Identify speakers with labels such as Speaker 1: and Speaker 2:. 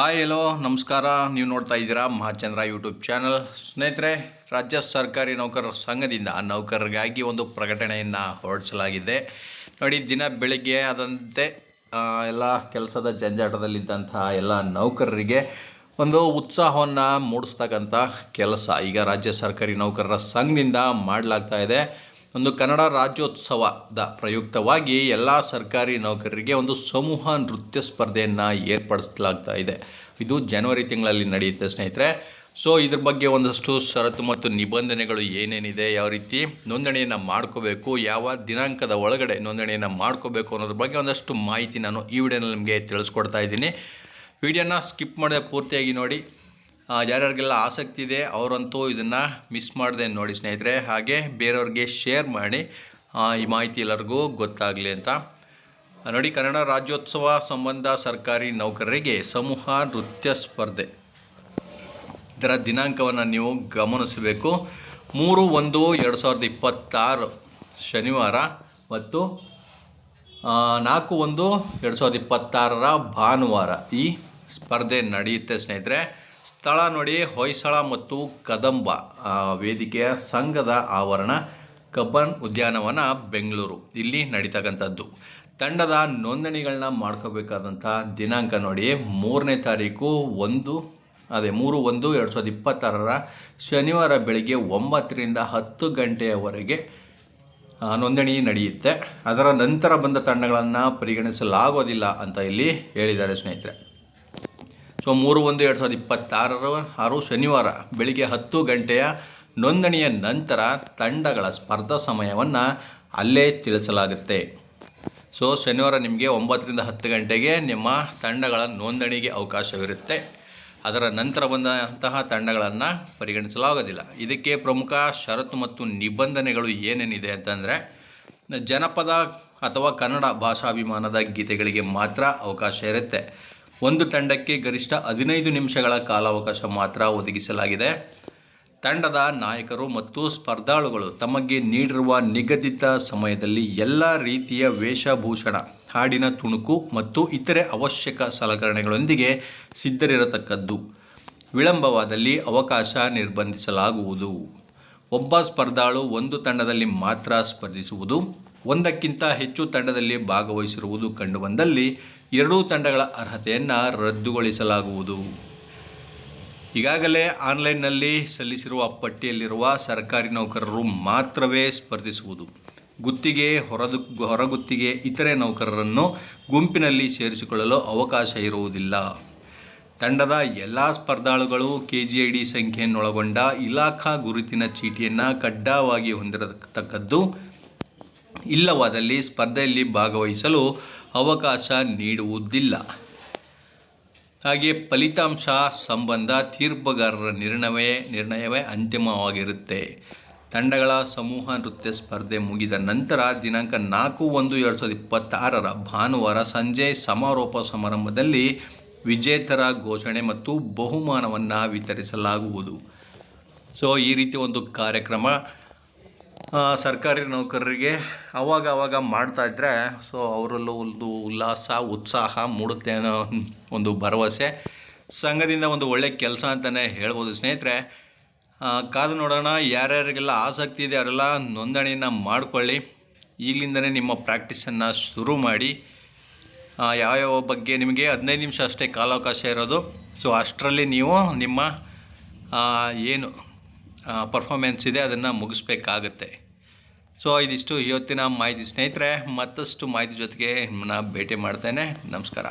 Speaker 1: Hi ಎಲ್ಲೋ ನಮಸ್ಕಾರ. ನೀವು ನೋಡ್ತಾ ಇದ್ದೀರಾ ಮಹಾಚಂದ್ರ ಯೂಟ್ಯೂಬ್ ಚಾನಲ್ ಸ್ನೇಹಿತರೆ, ರಾಜ್ಯ ಸರ್ಕಾರಿ ನೌಕರರ ಸಂಘದಿಂದ ನೌಕರರಿಗಾಗಿ ಒಂದು ಪ್ರಕಟಣೆಯನ್ನು ಹೊರಡಿಸಲಾಗಿದೆ. ನೋಡಿ, ದಿನ ಬೆಳಿಗ್ಗೆ ಆದಂತೆ ಎಲ್ಲ ಕೆಲಸದ ಜಂಜಾಟದಲ್ಲಿದ್ದಂತಹ ಎಲ್ಲ ನೌಕರರಿಗೆ ಒಂದು ಉತ್ಸಾಹವನ್ನು ಮೂಡಿಸ್ತಕ್ಕಂಥ ಕೆಲಸ ಈಗ ರಾಜ್ಯ ಸರ್ಕಾರಿ ನೌಕರರ ಸಂಘದಿಂದ ಮಾಡಲಾಗ್ತಾ ಇದೆ. ಒಂದು ಕನ್ನಡ ರಾಜ್ಯೋತ್ಸವದ ಪ್ರಯುಕ್ತವಾಗಿ ಎಲ್ಲ ಸರ್ಕಾರಿ ನೌಕರರಿಗೆ ಒಂದು ಸಮೂಹ ನೃತ್ಯ ಸ್ಪರ್ಧೆಯನ್ನು ಏರ್ಪಡಿಸಲಾಗ್ತಾ ಇದೆ. ಇದು ಜನವರಿ ತಿಂಗಳಲ್ಲಿ ನಡೆಯುತ್ತೆ ಸ್ನೇಹಿತರೆ. ಸೊ ಇದ್ರ ಬಗ್ಗೆ ಒಂದಷ್ಟು ಷರತ್ತು ಮತ್ತು ನಿಬಂಧನೆಗಳು ಏನೇನಿದೆ, ಯಾವ ರೀತಿ ನೋಂದಣಿಯನ್ನು ಮಾಡ್ಕೋಬೇಕು, ಯಾವ ದಿನಾಂಕದ ಒಳಗಡೆ ನೋಂದಣಿಯನ್ನು ಮಾಡ್ಕೋಬೇಕು ಅನ್ನೋದ್ರ ಬಗ್ಗೆ ಒಂದಷ್ಟು ಮಾಹಿತಿ ನಾನು ಈ ವಿಡಿಯೋನಲ್ಲಿ ನಿಮಗೆ ತಿಳಿಸ್ಕೊಡ್ತಾ ಇದ್ದೀನಿ. ವಿಡಿಯೋನ ಸ್ಕಿಪ್ ಮಾಡದೆ ಪೂರ್ತಿಯಾಗಿ ನೋಡಿ. ಯಾರ್ಯಾರಿಗೆಲ್ಲ ಆಸಕ್ತಿ ಇದೆ, ಅವರಂತೂ ಇದನ್ನು ಮಿಸ್ ಮಾಡಿದೆ ನೋಡಿ ಸ್ನೇಹಿತರೆ. ಹಾಗೆ ಬೇರೆಯವ್ರಿಗೆ ಶೇರ್ ಮಾಡಿ ಈ ಮಾಹಿತಿ ಎಲ್ಲರಿಗೂ ಗೊತ್ತಾಗಲಿ ಅಂತ. ನೋಡಿ, ಕನ್ನಡ ರಾಜ್ಯೋತ್ಸವ ಸಂಬಂಧ ಸರ್ಕಾರಿ ನೌಕರರಿಗೆ ಸಮೂಹ ನೃತ್ಯ ಸ್ಪರ್ಧೆ. ಇದರ ದಿನಾಂಕವನ್ನು ನೀವು ಗಮನಿಸಬೇಕು. ಮೂರು, ಒಂದು, ಎರಡು ಸಾವಿರದ ಇಪ್ಪತ್ತಾರು ಶನಿವಾರ ಮತ್ತು ನಾಲ್ಕು, ಒಂದು, ಎರಡು ಸಾವಿರದ ಇಪ್ಪತ್ತಾರರ ಭಾನುವಾರ ಈ ಸ್ಪರ್ಧೆ ನಡೆಯುತ್ತೆ ಸ್ನೇಹಿತರೆ. ಸ್ಥಳ ನೋಡಿ ಹೊಯ್ಸಳ ಮತ್ತು ಕದಂಬ ವೇದಿಕೆಯ ಸಂಘದ ಆವರಣ ಕಬ್ಬನ್ ಉದ್ಯಾನವನ, ಬೆಂಗಳೂರು. ಇಲ್ಲಿ ನಡೀತಕ್ಕಂಥದ್ದು. ತಂಡದ ನೋಂದಣಿಗಳನ್ನ ಮಾಡ್ಕೋಬೇಕಾದಂಥ ದಿನಾಂಕ ನೋಡಿ, ಮೂರನೇ ತಾರೀಕು ಒಂದು, ಅದೇ ಮೂರು ಒಂದು ಎರಡು ಸಾವಿರದ ಇಪ್ಪತ್ತಾರರ ಶನಿವಾರ ಬೆಳಗ್ಗೆ ಒಂಬತ್ತರಿಂದ ಹತ್ತು ಗಂಟೆಯವರೆಗೆ ನೋಂದಣಿ ನಡೆಯುತ್ತೆ. ಅದರ ನಂತರ ಬಂದ ತಂಡಗಳನ್ನು ಪರಿಗಣಿಸಲಾಗೋದಿಲ್ಲ ಅಂತ ಇಲ್ಲಿ ಹೇಳಿದ್ದಾರೆ ಸ್ನೇಹಿತರೆ. ಸೊ ಮೂರು ಒಂದು ಎರಡು ಸಾವಿರದ ಇಪ್ಪತ್ತಾರರ ಆರು ಶನಿವಾರ ಬೆಳಿಗ್ಗೆ ಹತ್ತು ಗಂಟೆಯ ನೋಂದಣಿಯ ನಂತರ ತಂಡಗಳ ಸ್ಪರ್ಧಾ ಸಮಯವನ್ನು ಅಲ್ಲೇ ತಿಳಿಸಲಾಗುತ್ತೆ. ಸೊ, ಶನಿವಾರ ನಿಮಗೆ ಒಂಬತ್ತರಿಂದ ಹತ್ತು ಗಂಟೆಗೆ ನಿಮ್ಮ ತಂಡಗಳ ನೋಂದಣಿಗೆ ಅವಕಾಶವಿರುತ್ತೆ. ಅದರ ನಂತರ ಬಂದಂತಹ ತಂಡಗಳನ್ನು ಪರಿಗಣಿಸಲಾಗೋದಿಲ್ಲ. ಇದಕ್ಕೆ ಪ್ರಮುಖ ಷರತ್ತು ಮತ್ತು ನಿಬಂಧನೆಗಳು ಏನೇನಿದೆ ಅಂತಂದರೆ, ಜನಪದ ಅಥವಾ ಕನ್ನಡ ಭಾಷಾಭಿಮಾನದ ಗೀತೆಗಳಿಗೆ ಮಾತ್ರ ಅವಕಾಶ ಇರುತ್ತೆ. ಒಂದು ತಂಡಕ್ಕೆ ಗರಿಷ್ಠ ಹದಿನೈದು ನಿಮಿಷಗಳ ಕಾಲಾವಕಾಶ ಮಾತ್ರ ಒದಗಿಸಲಾಗಿದೆ. ತಂಡದ ನಾಯಕರು ಮತ್ತು ಸ್ಪರ್ಧಾಳುಗಳು ತಮಗೆ ನೀಡಿರುವ ನಿಗದಿತ ಸಮಯದಲ್ಲಿ ಎಲ್ಲ ರೀತಿಯ ವೇಷಭೂಷಣ, ಹಾಡಿನ ತುಣುಕು ಮತ್ತು ಇತರೆ ಅವಶ್ಯಕ ಸಲಕರಣೆಗಳೊಂದಿಗೆ ಸಿದ್ಧರಿರತಕ್ಕದ್ದು. ವಿಳಂಬವಾದಲ್ಲಿ ಅವಕಾಶ ನಿರ್ಬಂಧಿಸಲಾಗುವುದು. ಒಬ್ಬ ಸ್ಪರ್ಧಾಳು ಒಂದು ತಂಡದಲ್ಲಿ ಮಾತ್ರ ಸ್ಪರ್ಧಿಸುವುದು, ಒಂದಕ್ಕಿಂತ ಹೆಚ್ಚು ತಂಡದಲ್ಲಿ ಭಾಗವಹಿಸಿರುವುದು ಕಂಡುಬಂದಲ್ಲಿ ಎರಡೂ ತಂಡಗಳ ಅರ್ಹತೆಯನ್ನು ರದ್ದುಗೊಳಿಸಲಾಗುವುದು. ಈಗಾಗಲೇ ಆನ್ಲೈನ್ನಲ್ಲಿ ಸಲ್ಲಿಸಿರುವ ಪಟ್ಟಿಯಲ್ಲಿರುವ ಸರ್ಕಾರಿ ನೌಕರರು ಮಾತ್ರವೇ ಸ್ಪರ್ಧಿಸುವುದು. ಗುತ್ತಿಗೆ, ಹೊರದು, ಹೊರಗುತ್ತಿಗೆ ಇತರೆ ನೌಕರರನ್ನು ಗುಂಪಿನಲ್ಲಿ ಸೇರಿಸಿಕೊಳ್ಳಲು ಅವಕಾಶ ಇರುವುದಿಲ್ಲ. ತಂಡದ ಎಲ್ಲ ಸ್ಪರ್ಧಾಳುಗಳು ಕೆ ಜಿ ಐ ಡಿ ಸಂಖ್ಯೆಯನ್ನೊಳಗೊಂಡ ಇಲಾಖಾ ಗುರುತಿನ ಚೀಟಿಯನ್ನು ಕಡ್ಡಾಯವಾಗಿ ಹೊಂದಿರತಕ್ಕದ್ದು ಇಲ್ಲವಾದಲ್ಲಿ ಸ್ಪರ್ಧೆಯಲ್ಲಿ ಭಾಗವಹಿಸಲು ಅವಕಾಶ ನೀಡುವುದಿಲ್ಲ. ಹಾಗೆ ಫಲಿತಾಂಶ ಸಂಬಂಧ ತೀರ್ಪುಗಾರರ ನಿರ್ಣಯವೇ ನಿರ್ಣಯವೇ ಅಂತಿಮವಾಗಿರುತ್ತೆ. ತಂಡಗಳ ಸಮೂಹ ನೃತ್ಯ ಸ್ಪರ್ಧೆ ಮುಗಿದ ನಂತರ ದಿನಾಂಕ ನಾಲ್ಕು ಒಂದು ಎರಡು ಸಾವಿರದ ಇಪ್ಪತ್ತಾರರ ಭಾನುವಾರ ಸಂಜೆ ಸಮಾರೋಪ ಸಮಾರಂಭದಲ್ಲಿ ವಿಜೇತರ ಘೋಷಣೆ ಮತ್ತು ಬಹುಮಾನವನ್ನು ವಿತರಿಸಲಾಗುವುದು. ಸೊ ಈ ರೀತಿ ಒಂದು ಕಾರ್ಯಕ್ರಮ ಸರ್ಕಾರಿ ನೌಕರರಿಗೆ ಅವಾಗ ಅವಾಗ ಮಾಡ್ತಾ ಇದ್ದರೆ ಸೊ ಅವರಲ್ಲೂ ಒಂದು ಉಲ್ಲಾಸ, ಉತ್ಸಾಹ ಮೂಡುತ್ತೆ ಅನ್ನೋ ಒಂದು ಭರವಸೆ. ಸಂಘದಿಂದ ಒಂದು ಒಳ್ಳೆಯ ಕೆಲಸ ಅಂತಲೇ ಹೇಳ್ಬೋದು ಸ್ನೇಹಿತರೆ. ಕಾದು ನೋಡೋಣ, ಯಾರ್ಯಾರಿಗೆಲ್ಲ ಆಸಕ್ತಿ ಇದೆ ಅವರೆಲ್ಲ ನೋಂದಣಿಯನ್ನು ಮಾಡಿಕೊಳ್ಳಿ. ಈಗಲಿಂದನೇ ನಿಮ್ಮ ಪ್ರಾಕ್ಟೀಸನ್ನು ಶುರು ಮಾಡಿ. ಯಾವ್ಯಾವ ಬಗ್ಗೆ ನಿಮಗೆ ಹದಿನೈದು ನಿಮಿಷ ಅಷ್ಟೇ ಕಾಲಾವಕಾಶ ಇರೋದು. ಸೊ ಅಷ್ಟರಲ್ಲಿ ನೀವು ನಿಮ್ಮ ಏನು ಪರ್ಫಾರ್ಮೆನ್ಸ್ ಇದೆ, ಅದನ್ನು ಮುಗಿಸ್ಬೇಕಾಗತ್ತೆ. ಸೊ ಇದಿಷ್ಟು. ಇವತ್ತಿನ ಮಾಹಿತಿ ಸ್ನೇಹಿತರೆ, ಮತ್ತಷ್ಟು ಮಾಹಿತಿ ಜೊತೆಗೆ ನಿಮ್ಮನ್ನ ಭೇಟಿ ಮಾಡ್ತೇನೆ. ನಮಸ್ಕಾರ.